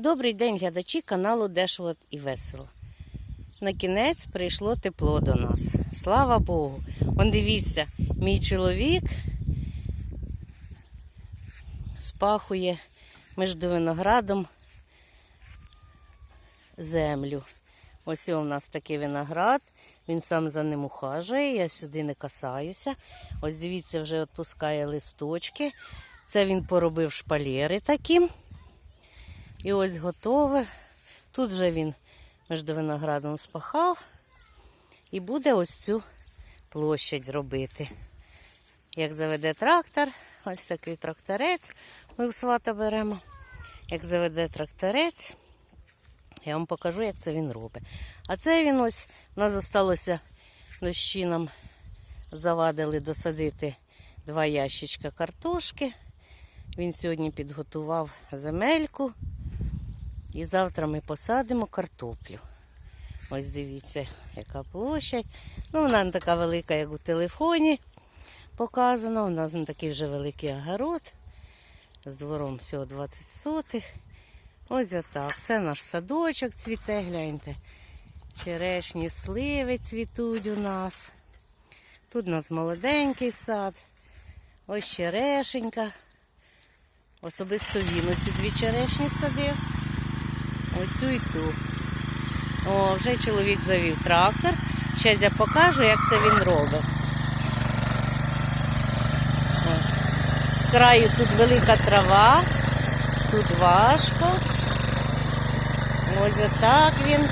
Добрий день, глядачі каналу Дешево і Весело. На кінець прийшло тепло до нас. Слава Богу. Он дивіться, мій чоловік спахує між виноградом землю. Ось у нас такий виноград, він сам за ним ухажує, я сюди не касаюся. Ось дивіться, вже відпускає листочки. Це він поробив шпалери такі. І ось готове. Тут вже він між виноградом спахав і буде ось цю площадь робити. Як заведе трактор, ось такий тракторець, ми в свата беремо. Як заведе тракторець, я вам покажу, як це він робить. А це він ось, у нас залишилося дощі нам завадили досадити два ящичка картошки. Він сьогодні підготував земельку. І завтра ми посадимо картоплю. Ось дивіться, яка площадь. Ну, вона не така велика, як у телефоні показано. У нас не такий вже великий огород. З двором всього 20 сотих. Ось отак. Це наш садочок цвіте, гляньте. Черешні сливи цвітуть у нас. Тут у нас молоденький сад. Ось черешенька. Особисто він оці дві черешні садив. Оцю і ту. О, вже чоловік завів трактор. Зараз я покажу, як це він робить. О. З краю тут велика трава, тут важко. Ось отак він.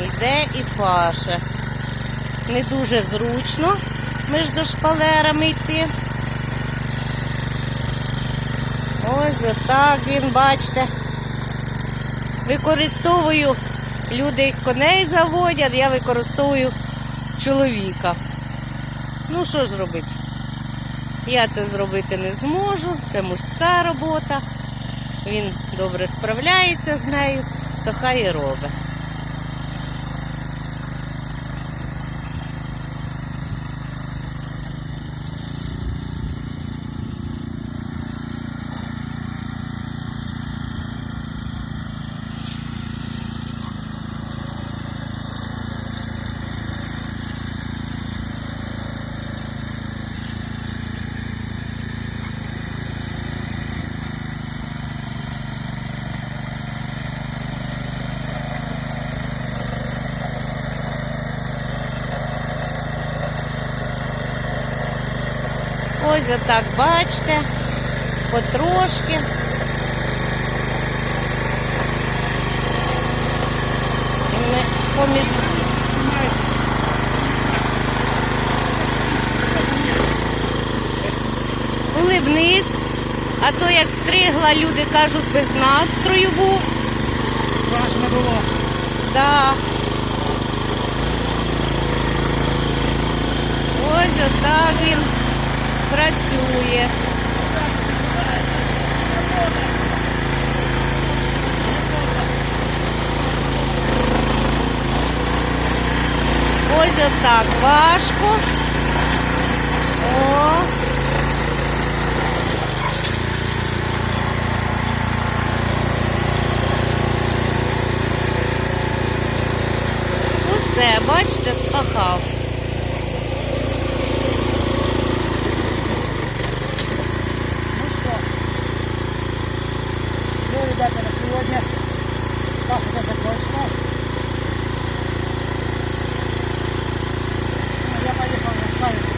Іде і паше. Не дуже зручно між шпалерами йти. Ось отак він, бачите. Використовую люди коней заводять, я використовую чоловіка. Ну, що ж робити? Я це зробити не зможу, це мужська робота. Він добре справляється з нею, то хай і робить. Ось отак, бачите, потрошки. І ми поміж... Улибнись, а то як стригла, люди кажуть, без настрою був. Страшно було. Да. Ось отак він працює. Ось отак важко. О. Усе, бачите, спахав. Ну что, все, ребята, на сегодня пахота закончена. Ну, Я поехал на ставить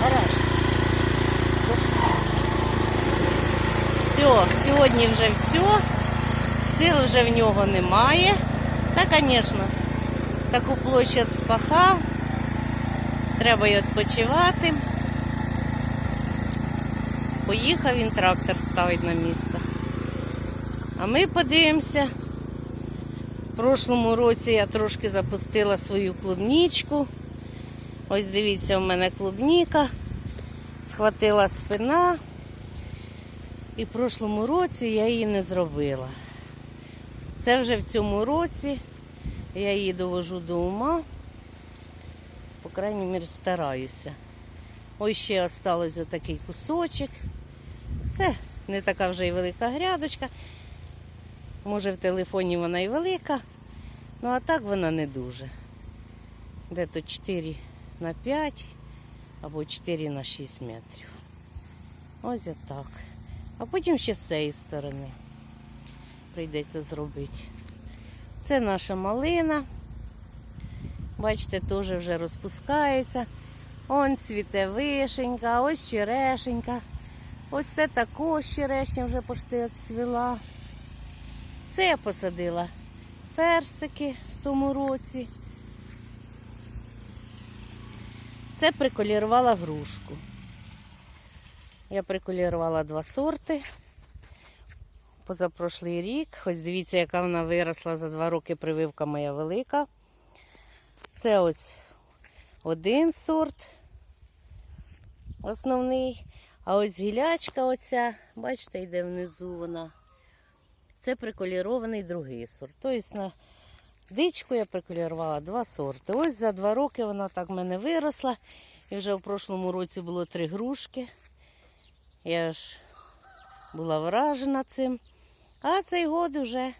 гараж. Все, сьогодні вже все. Сил вже в нього немає. Та, звісно, таку площадь спахав. Треба й відпочивати. Поїхав він трактор ставить на місто. А ми подивимося. В прошлому році я трошки запустила свою клубнічку. Ось дивіться, у мене клубніка. Схватила спина. І в прошлому році я її не зробила. Це вже в цьому році я її довожу до ума. По крайній мірі стараюся. Ось ще осталось отакий кусочок. Це Не така вже й велика грядочка. Може в телефоні вона і велика, ну а так вона не дуже. Де то 4 на 5 або 4 на 6 метрів. Ось отак. А потім ще з цієї сторони прийдеться зробити. Це наша малина. Бачите, теж вже розпускається. Он цвіте вишенька, ось черешенька. Ось це також черешня вже пошти відцвіла. Це я посадила персики в тому році. Це приколірувала грушку. Я приколірувала два сорти. Позапрошлий рік. Ось дивіться, яка вона виросла за два роки прививка моя велика. Це ось один сорт основний. А ось гілячка оця, бачите, йде внизу вона. Це приколірований другий сорт. Тобто на дичку я приколірувала два сорти. Ось за два роки вона так в мене виросла. І вже в прошлому році було три грушки. Я ж була вражена цим. А цей год вже,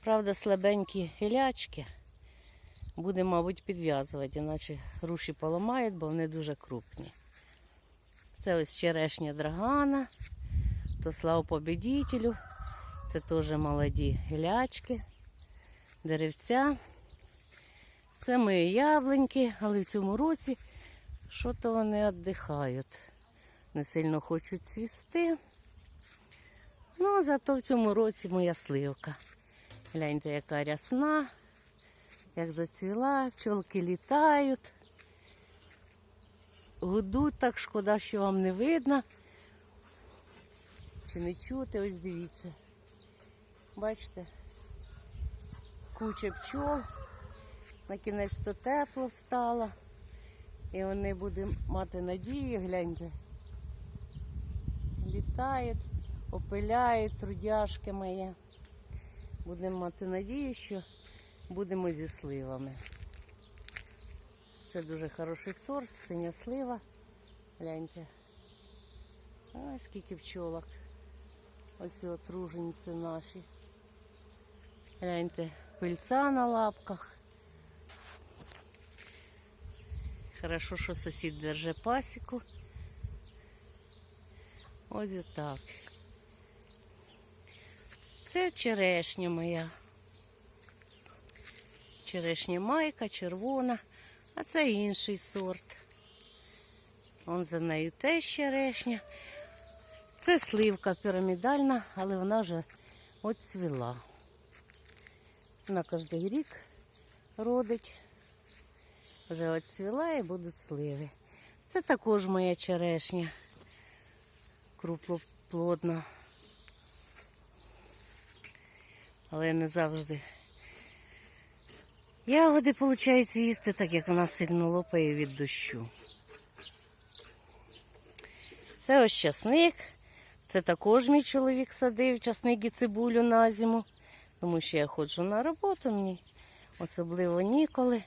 правда, слабенькі гілячки. Будемо, мабуть, підв'язувати, іначе груші поламають, бо вони дуже крупні. Це ось черешня драгана, то слава побідітелю. Це теж молоді гілячки, деревця. Це мої яблуньки, але в цьому році що-то вони віддихають. Не сильно хочуть цвісти. Ну, зато в цьому році моя сливка. Гляньте, яка рясна, як зацвіла, пчолки літають. Гудуть так, шкода, що вам не видно. Чи не чути, ось дивіться. Бачите? Куча пчол. На кінець то тепло стало. І вони будуть мати надію, гляньте. Літають, опиляють трудяшки мої. Будемо мати надію, що будемо зі сливами. Це дуже хороший сорт, синя слива. Гляньте. Ой, скільки пчолок. Ось от тружениці наші. Гляньте, пильця на лапках. Хорошо, що сусід держи пасіку. Ось і так. Це черешня моя. Черешня майка, червона, а це інший сорт. Он за нею теж черешня. Це сливка пірамідальна, але вона вже от цвіла. Вона кожен рік родить. Вже от цвіла і будуть сливи. Це також моя черешня. Круплоплодна. Але не завжди. Ягоди, виходить, їсти, так як вона сильно лопає від дощу. Це ось часник. Це також мій чоловік садив часник і цибулю на зиму, тому що я ходжу на роботу, мені особливо ніколи.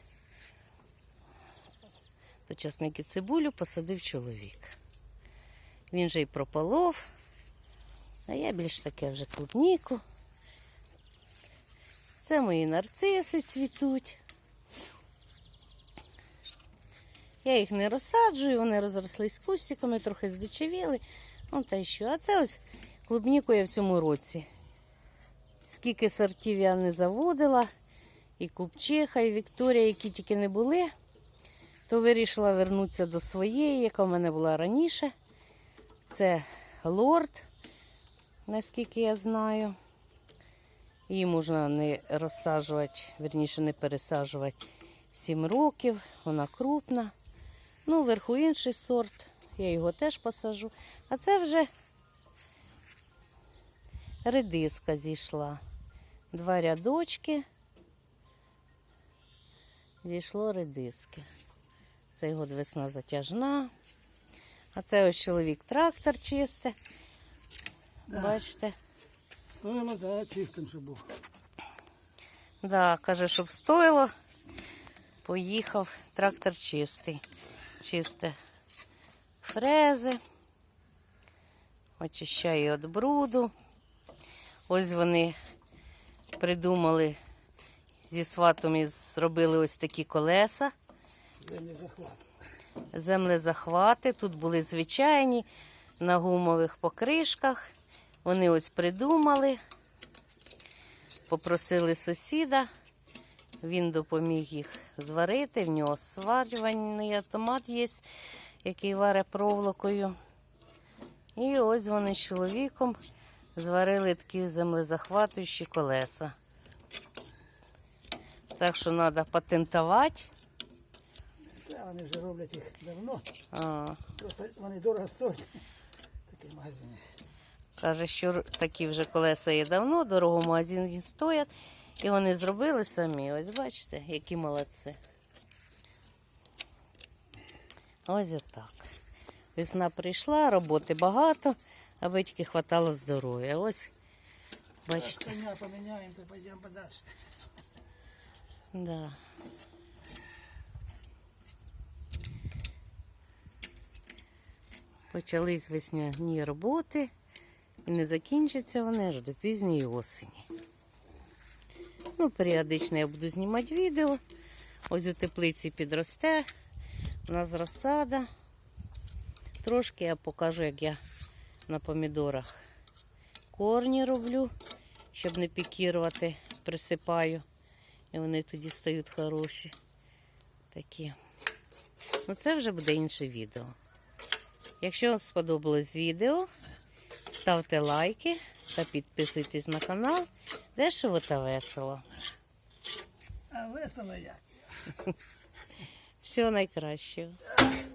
То часник і цибулю посадив чоловік. Він же й прополов, а я більш таке вже клубніку. Це мої нарциси цвітуть. Я їх не розсаджую, вони розрослись кустиками, трохи здичавіли. Ну, та й що. А це ось клубніку я в цьому році. Скільки сортів я не заводила, і Купчиха, і Вікторія, які тільки не були, то вирішила вернутися до своєї, яка в мене була раніше. Це лорд, наскільки я знаю. Її можна не розсаджувати, верніше не пересаджувати 7 років, вона крупна. Ну, вверху інший сорт, я його теж посажу. А це вже редиска зійшла. Два рядочки. Зійшло редиски. Цей год весна затяжна. А це ось чоловік трактор чисте. Бачите? Стоїло, да, чистим, щоб був. Да, каже, щоб стоїло. Поїхав. Трактор чистий. Чисте фрези. очищає від бруду. Ось вони придумали зі сватом і зробили ось такі колеса. Землі захват. Землезахвати. Тут були звичайні на гумових покришках. Вони ось придумали, попросили сусіда. Він допоміг їх зварити. В нього сварювальний автомат є, який варить проволокою. І ось вони з чоловіком зварили такі землезахватуючі колеса. Так що треба патентувати. Вони вже роблять їх давно. А, Просто вони дорого стоять. Такий магазин. Каже, що такі вже колеса є давно, дорого в магазині стоять. І вони зробили самі. Ось бачите, які молодці. Ось отак. Весна прийшла, роботи багато, аби тільки хватало здоров'я. Ось, бачите, Коня поміняємо, то пойдемо подальше. да. Почались весняні роботи і не закінчаться вони аж до пізньої осені. Ну, періодично я буду знімати відео. Ось у теплиці підросте. У нас розсада. Трошки я покажу, як я на помідорах корні роблю, щоб не пікірувати, присипаю. І вони тоді стають хороші. Такі. Ну, це вже буде інше відео. Якщо вам сподобалось відео, ставте лайки та підписуйтесь на канал. Дешево та весело. А весело як. Всього найкращого.